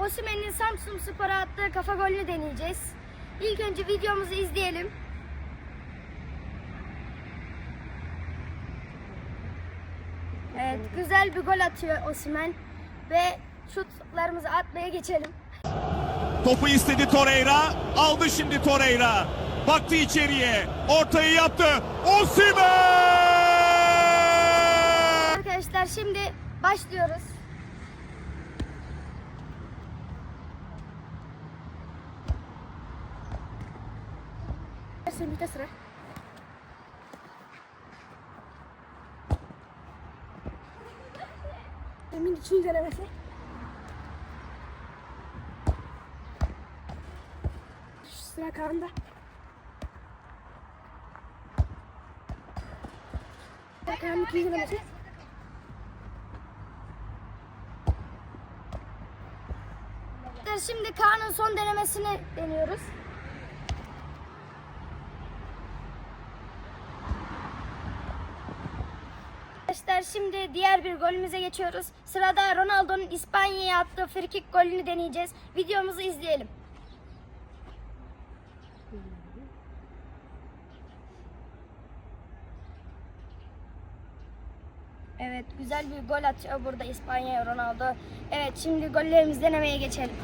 Osimhen'in Samsun Spor'a attığı kafa golünü deneyeceğiz. İlk önce videomuzu izleyelim. Evet, güzel bir gol atıyor Osimhen ve şutlarımızı atmaya geçelim. Topu istedi Torreira. Aldı şimdi Torreira. Baktı içeriye. Ortayı yaptı. Osimhen! Arkadaşlar şimdi başlıyoruz. Semih'te sıra. Emin için denemesi. Sıra Kaan'da. Kaan'ın ikinci denemesi. Şimdi Kaan'ın son denemesini deniyoruz. Arkadaşlar şimdi diğer bir golümüze geçiyoruz. Sırada Ronaldo'nun İspanya'ya attığı frikik golünü deneyeceğiz. Videomuzu izleyelim. Evet güzel bir gol atıyor burada İspanya'ya Ronaldo. Evet şimdi gollerimizi denemeye geçelim.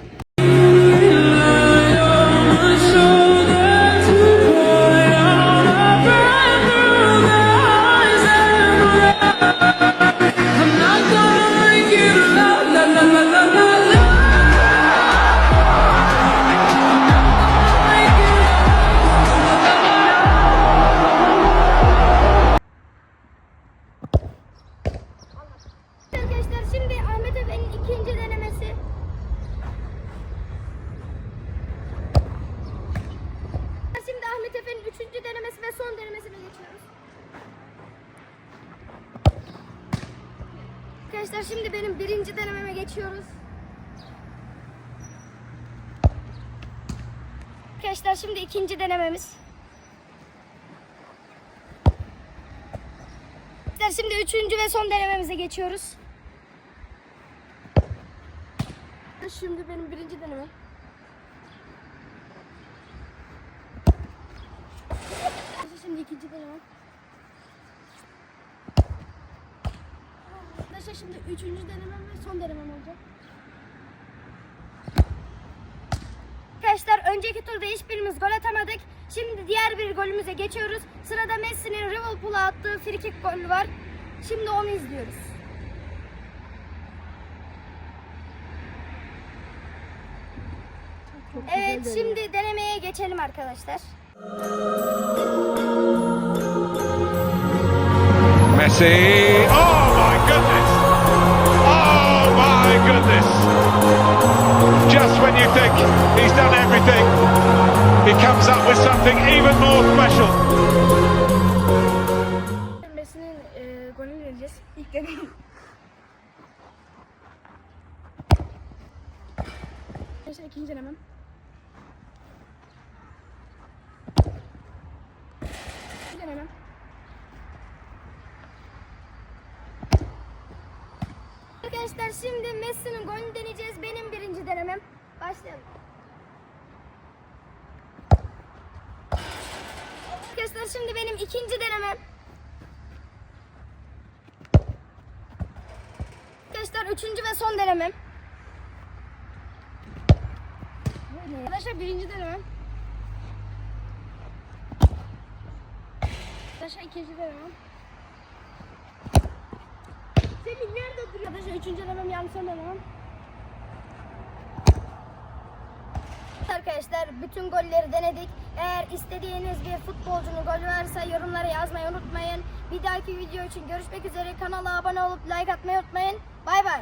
Geçiyoruz. Arkadaşlar şimdi benim birinci denememe geçiyoruz. Arkadaşlar şimdi ikinci denememiz. Arkadaşlar şimdi üçüncü ve son denememize geçiyoruz. Şimdi benim birinci denemem. Arkadaşlar Şimdi ikinci denemem. Arkadaşlar şimdi üçüncü denemem ve son denemem olacak. Arkadaşlar önceki turda hiçbirimiz gol atamadık. Şimdi diğer bir golümüze geçiyoruz. Sırada Messi'nin Liverpool'a attığı frikik golü var. Şimdi onu izliyoruz. Evet şimdi denemeye geçelim arkadaşlar. Messi. Oh my goodness. Oh my goodness. Just when you think he's done everything, he comes up with something even more special. Messi'nin e, golünü vereceğiz. İlk deneyim. Arkadaşlar ikinci denemem. Bir denemem. Arkadaşlar şimdi Messi'nin golünü deneyeceğiz. Benim birinci denemem. Başlayalım. Arkadaşlar şimdi benim ikinci denemem. Arkadaşlar üçüncü ve son denemem. Arkadaşlar birinci denemem. Arkadaşlar ikinci denemem. Semih nerede üçüncü denemem yani son. Arkadaşlar bütün golleri denedik. Eğer istediğiniz bir futbolcunun golü varsa yorumlara yazmayı unutmayın. Bir dahaki video için görüşmek üzere. Kanala abone olup like atmayı unutmayın. Bay bay.